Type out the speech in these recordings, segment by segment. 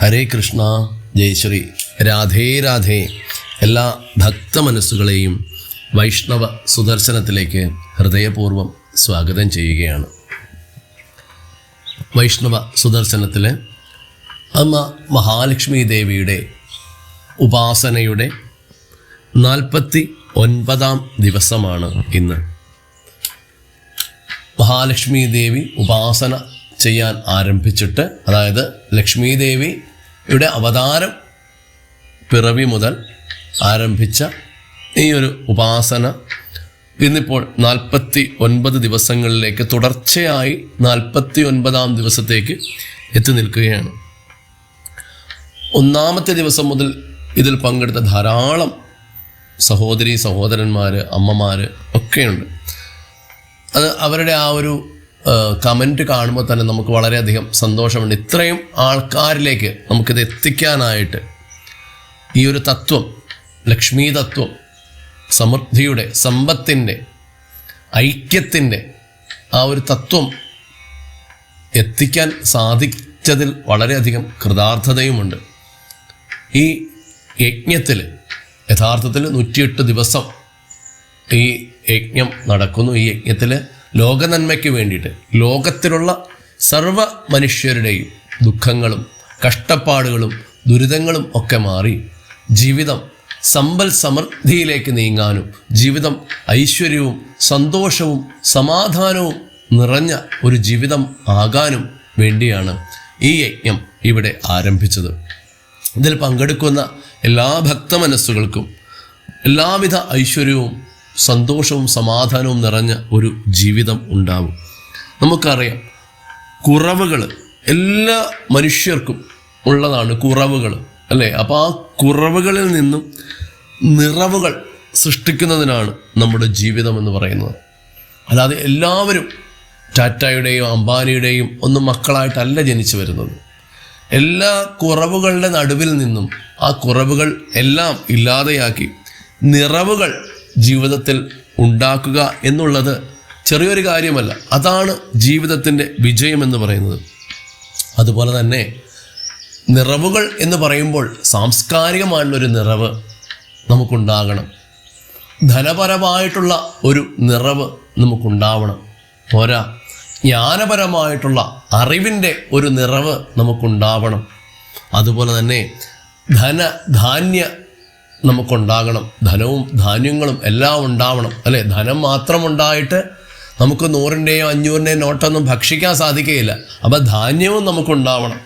ഹരേ കൃഷ്ണ ജയശ്രീ രാധേ രാധേ. എല്ലാ ഭക്ത മനസ്സുകളെയും വൈഷ്ണവ സുദർശനത്തിലേക്ക് ഹൃദയപൂർവം സ്വാഗതം ചെയ്യുകയാണ്. വൈഷ്ണവ സുദർശനത്തിലെ അമ്മ മഹാലക്ഷ്മി ദേവിയുടെ ഉപാസനയുടെ നാൽപ്പത്തി ഒൻപതാം ദിവസമാണ് ഇന്ന്. മഹാലക്ഷ്മി ദേവി ഉപാസന ചെയ്യാൻ ആരംഭിച്ചിട്ട് അതായത് ലക്ഷ്മി ദേവിയുടെ അവതാരം പിറവി മുതൽ ആരംഭിച്ച ഈ ഒരു ഉപാസന ഇന്നിപ്പോൾ നാൽപ്പത്തി ഒൻപത് ദിവസങ്ങളിലേക്ക് തുടർച്ചയായി നാൽപ്പത്തി ഒൻപതാം ദിവസത്തേക്ക് എത്തി നിൽക്കുകയാണ്. ഒന്നാമത്തെ ദിവസം മുതൽ ഇതിൽ പങ്കെടുത്ത ധാരാളം സഹോദരി സഹോദരന്മാർ അമ്മമാർ ഒക്കെയുണ്ട്. അത് അവരുടെ ആ ഒരു കമന്റ് കാണുമ്പോൾ തന്നെ നമുക്ക് വളരെയധികം സന്തോഷമുണ്ട്. ഇത്രയും ആൾക്കാരിലേക്ക് നമുക്കിത് എത്തിക്കാനായിട്ട് ഈ ഒരു തത്വം ലക്ഷ്മി തത്വം സമൃദ്ധിയുടെ സമ്പത്തിന്റെ ഐക്യത്തിന്റെ ആ ഒരു തത്വം എത്തിക്കാൻ സാധിച്ചതിൽ വളരെയധികം കൃതാർത്ഥതയുമുണ്ട്. ഈ യജ്ഞത്തിൽ യഥാർത്ഥത്തിൽ നൂറ്റിയെട്ട് ദിവസം ഈ യജ്ഞം നടക്കുന്നു. ഈ യജ്ഞത്തിൽ ലോകനന്മയ്ക്ക് വേണ്ടിയിട്ട് ലോകത്തിലുള്ള സർവ മനുഷ്യരുടെയും ദുഃഖങ്ങളും കഷ്ടപ്പാടുകളും ദുരിതങ്ങളും ഒക്കെ മാറി ജീവിതം സമ്പൽ സമൃദ്ധിയിലേക്ക് നീങ്ങാനും ജീവിതം ഐശ്വര്യവും സന്തോഷവും സമാധാനവും നിറഞ്ഞ ഒരു ജീവിതം ആകാനും വേണ്ടിയാണ് ഈ യജ്ഞം ഇവിടെ ആരംഭിച്ചത്. ഇതിൽ പങ്കെടുക്കുന്ന എല്ലാ ഭക്തമനസ്സുകൾക്കും എല്ലാവിധ ഐശ്വര്യവും സന്തോഷവും സമാധാനവും നിറഞ്ഞ ഒരു ജീവിതം ഉണ്ടാവും. നമുക്കറിയാം കുറവുകൾ എല്ലാ മനുഷ്യർക്കും ഉള്ളതാണ് കുറവുകൾ അല്ലേ? അപ്പോൾ ആ കുറവുകളിൽ നിന്നും നിറവുകൾ സൃഷ്ടിക്കുന്നതിനാണ് നമ്മുടെ ജീവിതം എന്ന് പറയുന്നത്. അല്ലാതെ എല്ലാവരും ടാറ്റയുടെയും അംബാനിയുടെയും ഒന്നും മക്കളായിട്ടല്ല ജനിച്ചു വരുന്നത്. എല്ലാ കുറവുകളുടെ നടുവിൽ നിന്നും ആ കുറവുകൾ എല്ലാം ഇല്ലാതെയാക്കി നിറവുകൾ ജീവിതത്തിൽ ഉണ്ടാക്കുക എന്നുള്ളത് ചെറിയൊരു കാര്യമല്ല. അതാണ് ജീവിതത്തിന്റെ വിജയമെന്ന് പറയുന്നത്. അതുപോലെ തന്നെ നിറവുകൾ എന്ന് പറയുമ്പോൾ സാംസ്കാരികമായിട്ടുള്ളൊരു നിറവ് നമുക്കുണ്ടാകണം. ധനപരമായിട്ടുള്ള ഒരു നിറവ് നമുക്കുണ്ടാവണം. പോരാ ജ്ഞാനപരമായിട്ടുള്ള അറിവിന്റെ ഒരു നിറവ് നമുക്കുണ്ടാവണം. അതുപോലെ തന്നെ ധന ധാന്യ നമുക്കുണ്ടാകണം. ധനവും ധാന്യങ്ങളും എല്ലാം ഉണ്ടാവണം. അല്ലേ? ധനം മാത്രം ഉണ്ടായിട്ട് നമുക്ക് നൂറിന്റെയോ അഞ്ഞൂറിന്റെയോ നോട്ടൊന്നും ഭക്ഷിക്കാൻ സാധിക്കുകയില്ല. അപ്പോൾ ധാന്യവും നമുക്കുണ്ടാവണം.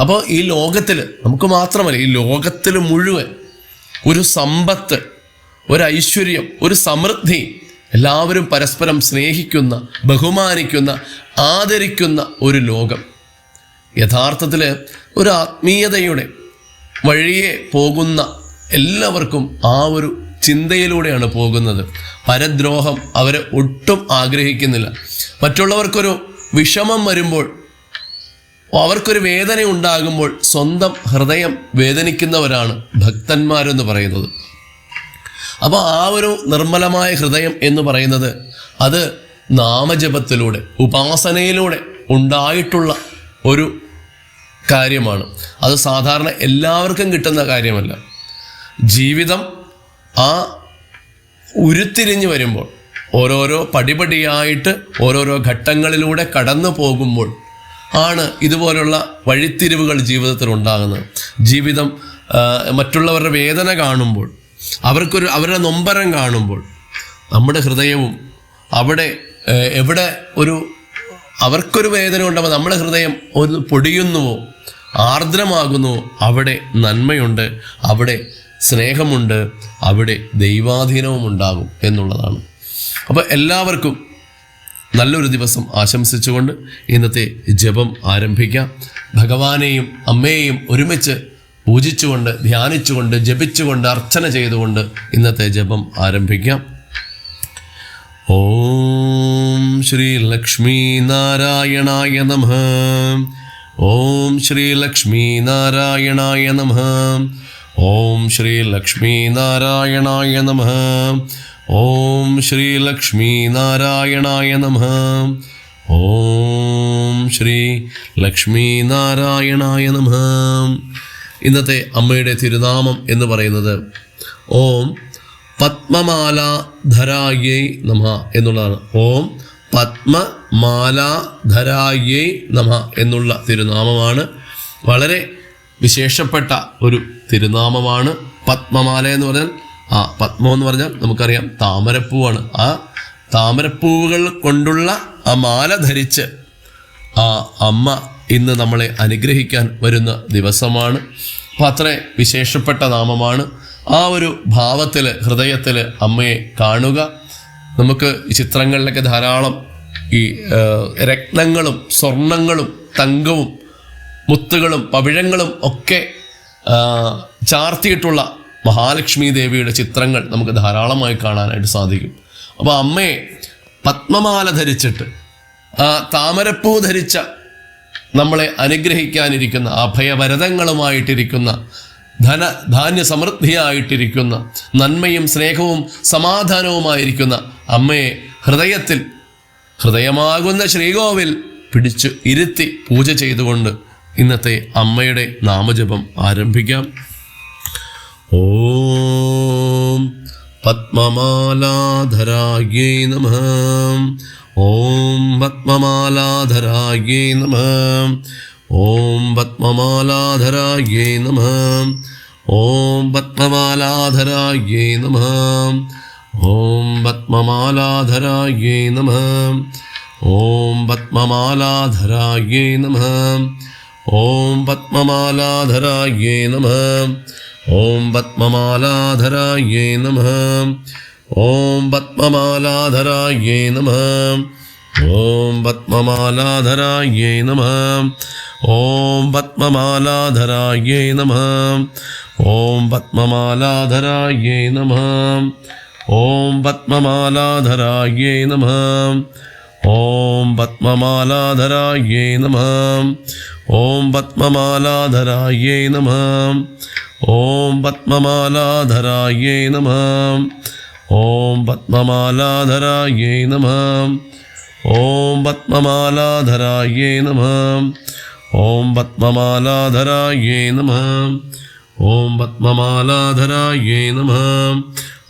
അപ്പോൾ ഈ ലോകത്തിൽ നമുക്ക് മാത്രമല്ല ഈ ലോകത്തിൽ മുഴുവൻ ഒരു സമ്പത്ത് ഒരു ഐശ്വര്യം ഒരു സമൃദ്ധി എല്ലാവരും പരസ്പരം സ്നേഹിക്കുന്ന ബഹുമാനിക്കുന്ന ആദരിക്കുന്ന ഒരു ലോകം. യഥാർത്ഥത്തിൽ ഒരു ആത്മീയതയുടെ വഴിയെ പോകുന്ന എല്ലാവർക്കും ആ ഒരു ചിന്തയിലൂടെയാണ് പോകുന്നത്. പരദ്രോഹം അവരെ ഒട്ടും ആഗ്രഹിക്കുന്നില്ല. മറ്റുള്ളവർക്കൊരു വിഷമം വരുമ്പോൾ അവർക്കൊരു വേദന ഉണ്ടാകുമ്പോൾ സ്വന്തം ഹൃദയം വേദനിക്കുന്നവരാണ് ഭക്തന്മാരെന്ന് പറയുന്നത്. അപ്പോൾ ആ ഒരു നിർമ്മലമായ ഹൃദയം എന്ന് പറയുന്നത് അത് നാമജപത്തിലൂടെ ഉപാസനയിലൂടെ ഉണ്ടായിട്ടുള്ള ഒരു കാര്യമാണ്. അത് സാധാരണ എല്ലാവർക്കും കിട്ടുന്ന കാര്യമല്ല. ജീവിതം ആ ഉരുത്തിരിഞ്ഞു വരുമ്പോൾ ഓരോരോ പടിപടിയായിട്ട് ഓരോരോ ഘട്ടങ്ങളിലൂടെ കടന്നു പോകുമ്പോൾ ആണ് ഇതുപോലുള്ള വഴിത്തിരിവുകൾ ജീവിതത്തിൽ ഉണ്ടാകുന്നത്. ജീവിതം മറ്റുള്ളവരുടെ വേദന കാണുമ്പോൾ അവർക്കൊരു അവരുടെ നൊമ്പരം കാണുമ്പോൾ നമ്മുടെ ഹൃദയവും അവിടെ എവിടെ ഒരു അവർക്കൊരു വേദന ഉണ്ടാകുമ്പോൾ നമ്മുടെ ഹൃദയം ഒരു പൊടിയുന്നുവോ ആർദ്രമാകുന്നുവോ അവിടെ നന്മയുണ്ട്. അവിടെ സ്നേഹമുണ്ട് അവിടെ ദൈവാധീനവും ഉണ്ടാകും എന്നുള്ളതാണ്. അപ്പോൾ എല്ലാവർക്കും നല്ലൊരു ദിവസം ആശംസിച്ചുകൊണ്ട് ഇന്നത്തെ ജപം ആരംഭിക്കാം. ഭഗവാനെയും അമ്മയെയും ഒരുമിച്ച് പൂജിച്ചുകൊണ്ട് ധ്യാനിച്ചുകൊണ്ട് ജപിച്ചുകൊണ്ട് അർച്ചന ചെയ്തുകൊണ്ട് ഇന്നത്തെ ജപം ആരംഭിക്കാം. ഓം ശ്രീ ലക്ഷ്മീ നാരായണായ നമ. ഓം ശ്രീ ലക്ഷ്മീ നാരായണായ നമ. ഓം ശ്രീ ലക്ഷ്മീ നാരായണായ നമ. ഓം ശ്രീ ലക്ഷ്മീ നാരായണായ നമ. ഓം ശ്രീ ലക്ഷ്മി നാരായണായ നമ. ഇന്നത്തെ അമ്മയുടെ തിരുനാമം എന്ന് പറയുന്നത് ഓം പത്മമാല ധരായേ നമ എന്നുള്ളതാണ്. ഓം പത്മമാല പത്മമാലാധരായേ നമ എന്നുള്ള തിരുനാമമാണ്. വളരെ വിശേഷപ്പെട്ട ഒരു തിരുനാമമാണ് പത്മമാല എന്ന് പറഞ്ഞാൽ ആ പത്മം എന്ന് പറഞ്ഞാൽ നമുക്കറിയാം താമരപ്പൂവാണ്. ആ താമരപ്പൂവുകൾ കൊണ്ടുള്ള ആ മാല ധരിച്ച് ആ അമ്മ ഇന്ന് നമ്മളെ അനുഗ്രഹിക്കാൻ വരുന്ന ദിവസമാണ്. അപ്പം അത്ര വിശേഷപ്പെട്ട നാമമാണ്. ആ ഒരു ഭാവത്തിൽ ഹൃദയത്തിൽ അമ്മയെ കാണുക. നമുക്ക് ചിത്രങ്ങളിലൊക്കെ ധാരാളം ഈ രത്നങ്ങളും സ്വർണങ്ങളും തങ്കവും മുത്തുകളും പവിഴങ്ങളും ഒക്കെ ചാർത്തിയിട്ടുള്ള മഹാലക്ഷ്മി ദേവിയുടെ ചിത്രങ്ങൾ നമുക്ക് ധാരാളമായി കാണാനായിട്ട് സാധിക്കും. അപ്പോൾ അമ്മയെ പത്മമാല ധരിച്ചിട്ട് താമരപ്പൂ ധരിച്ച നമ്മളെ അനുഗ്രഹിക്കാനിരിക്കുന്ന അഭയവരതങ്ങളുമായിട്ടിരിക്കുന്ന ധന ധാന്യ സമൃദ്ധിയായിട്ടിരിക്കുന്ന നന്മയും സ്നേഹവും സമാധാനവുമായിരിക്കുന്ന അമ്മയെ ഹൃദയത്തിൽ ഹൃദയമാകുന്ന ശ്രീകോവിൽ പിടിച്ചു ഇരുത്തി പൂജ ചെയ്തുകൊണ്ട് ഇന്നത്തെ അമ്മയുടെ നാമജപം ആരംഭിക്കാം. ഓം പത്മമാലാധരായേ നമ. ഓം പത്മമാലാധരായേ നമ. ഓം പത്മമാലാധരായേ നമ. ഓം പത്മമാലാധരായേ നമ. ഓം പത്മമാലാധരായേ നമ. ഓം പത്മമാലാധരായേ നമ. ഓം പത്മമാലാധരായേ നമ. ഓം പത്മമാലാധരായേ നമ. ഓം പത്മമാലാധരായേ നമ. ഓം പത്മമാലാധരായേ നമ. ഓം പത്മമാലാധരായേ നമ. ഓം പത്മമാലാധരായേ നമ. ഓം പത്മമാലാധരായേ നമ. ഓം പത്മമാലാധരായേ നമ. ഓം പത്മമാലാധരായേ നമ. ഓം പത്മമാലാധരായേ നമ. ഓം പത്മമാലാധരായേ നമ. ഓം പത്മമാലാധരായേ നമ. ഓം പത്മമാലാധരായേ നമ. ഓം പത്മമാലാധരായേ നമ.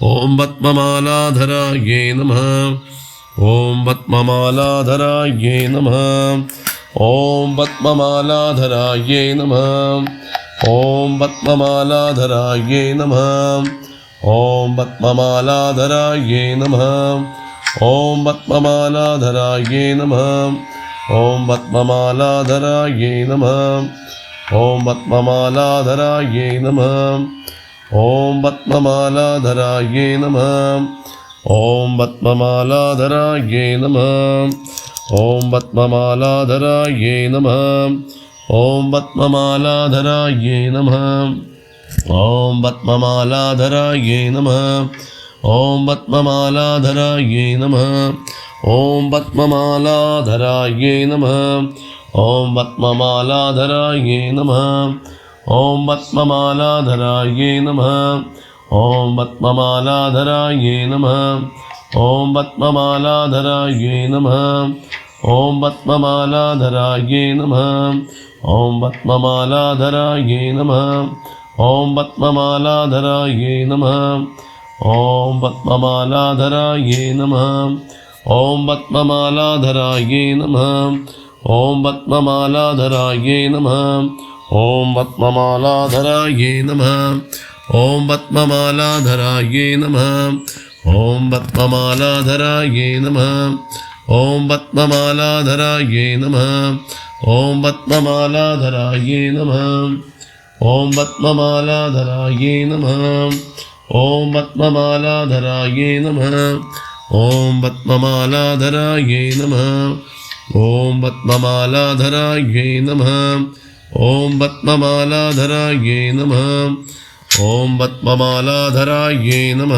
ഓം പത്മമാലാധരായേ നമ. ഓം പത്മമാലാധരായേ നമ. ഓം പത്മമാലാധരായേ നമ. ഓം പത്മമാലാധരായേ നമ. ഓം പത്മമാലാധരായേ നമ. ഓം പത്മമാലാധരായേ നമ. ഓം പത്മമാലാധരായേ നമ. ഓം പത്മമാലാധരായേ നമ. ഓം പത്മമാലാധരായേ നമ. ഓം പത്മമാലാധരായേ നമ. ഓം പത്മമാലാധരായേ നമ ഓം പത്മമാലാധരായേ നമ ഓം പത്മമാലാധരായേ നമ ഓം പത്മമാലാധരായേ നമ ഓം പത്മമാലാധരായേ നമ ഓം പത്മമാലാധരായേ നമ ഓം പത്മമാലാധരായേ നമ ഓം പത്മമാലാധരായേ നമ ഓം പത്മമാലാധരായേ നമ ഓം പത്മമാലാധരായേ നമ ഓം പത്മമാലാധരായേ നമ ഓം പത്മമാലാധരായേ നമ ഓം പത്മമാലാധരായേ നമ ഓം പത്മമാലാധരായേ നമ ഓം പത്മമാലാധരായേ നമ ഓം പത്മമാലാധരായേ നമ ഓം പത്മമാലാധരായേ നമ ഓം പത്മമാലാധരായേ നമ ഓം പത്മമാലാധരായേ നമ ഓം പത്മമാലാധരായേ നമ ഓം പത്മമാലാധരായേ നമ ഓം പത്മമാലാധരായേ നമ ഓം പത്മമാലാധരായേ നമ ഓം പത്മമാലാധരായേ നമ ഓം പത്മമാലാധരായേ നമ ഓം പത്മമാലാധരായേ നമ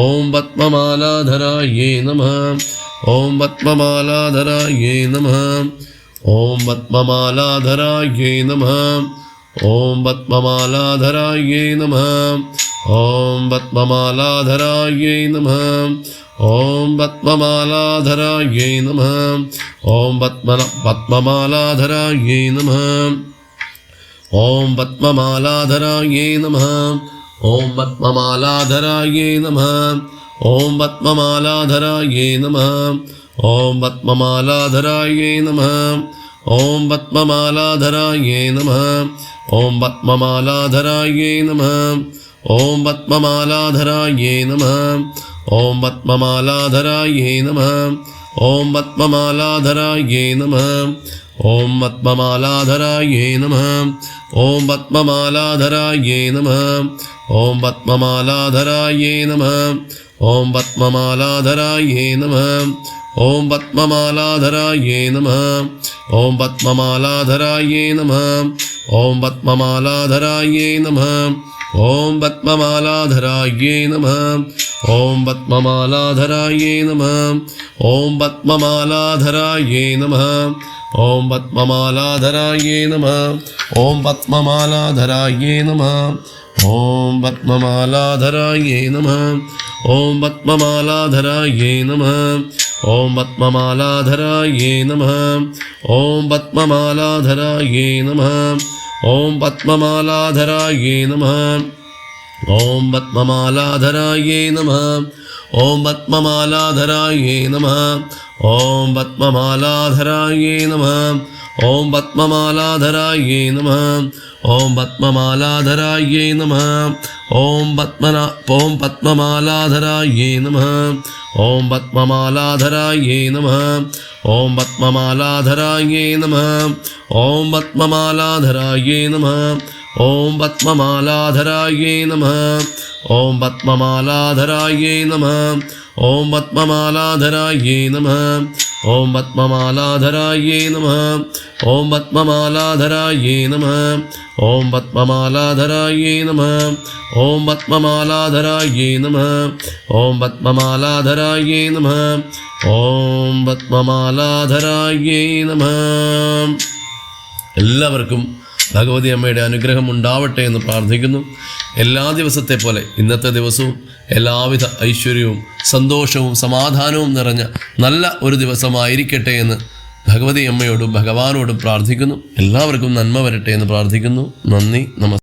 ഓം പത്മമാലാധരായേ നമ ॐ पद्ममालाधरायै नमः। ॐ पद्ममालाधरायै नमः। ॐ पद्ममालाधरायै नमः। ॐ पद्ममालाधरायै नमः। ॐ पद्ममालाधरायै नमः। ॐ पद्मन, पद्ममालाधरायै नमः। ॐ नम नमः। ॐ पद्ममालाधरायै नमः। ഓം പത്മമാലാധരായേ നമ ഓം പത്മമാലാധരായേ നമ ഓം പത്മമാലാധരായേ നമ ഓം പത്മമാലാധരായേ നമ ഓം പത്മമാലാധരായേ നമ ഓം പത്മമാലാധരായേ നമ ഓം പത്മമാലാധരായേ നമ ഓം പത്മമാലാധരായേ നമ ഓം പത്മമാലാധരായേ നമ ഓം പത്മമാലാധരായേ നമ ഓം പത്മമാലാധരായേ നമ ഓം പത്മമാലാധരായേ നമ ഓം പത്മമാലാധരായേ നമ ഓം പത്മമാലാധരായേ നമ ഓം പത്മമാലാധരായേ നമ ഓം പത്മമാലാധരായേ നമ ഓം പത്മമാലാധരായേ നമ ഓം പത്മമാലാധരായേ നമ ഓം പത്മമാലാധരായേ നമ ഓം പത്മമാലാധരായേ നമ ഓം പത്മമാലാധരായേ നമ ഓം പത്മമാലാധരായേ നമ ഓം പത്മമാലാധരായേ നമ ഓം പത്മമാലാധരായേ നമ ഓം പത്മമാലാധരായേ നമ ഓം പത്മമാലാധരായേ നമ ഓം പത്മമാലാധരായേ നമ ഓം പത്മമാലാധരായേ നമ ఓం పద్మమాలాధరాయే నమ. ఓం పద్మన ఓం పద్మమాలాధరాయే నమ. ఓం పద్మమాలాధరాయే నమ. ఓం పద్మమాలాధరాయే నమ. ఓం పద్మమాలాధరాయే నమ. ఓం పద్మమాలాధరాయే నమ. ఓం పద్మమాలాధరాయే నమ. ఓం పద్మమాలాధరాయే నమ. ॐ पद्ममालाधरायै नमः ॐ पद्ममालाधरायै नमः ॐ पद्ममालाधरायै नमः ॐ पद्ममालाधरायै नमः ॐ पद्ममालाधरायै नमः ॐ पद्ममालाधरायै नमः എല്ലാവർക്കും ഭഗവതി അമ്മയുടെ അനുഗ്രഹം ഉണ്ടാവട്ടെ എന്ന് പ്രാർത്ഥിക്കുന്നു. എല്ലാ ദിവസത്തെ പോലെ ഇന്നത്തെ ദിവസവും എല്ലാവിധ ഐശ്വര്യവും സന്തോഷവും സമാധാനവും നിറഞ്ഞ നല്ല ഒരു ദിവസമായിരിക്കട്ടെ എന്ന് ഭഗവതി അമ്മയോടും ഭഗവാനോടും പ്രാർത്ഥിക്കുന്നു. എല്ലാവർക്കും നന്മ വരട്ടെ എന്ന് പ്രാർത്ഥിക്കുന്നു. നന്ദി നമസ്കാരം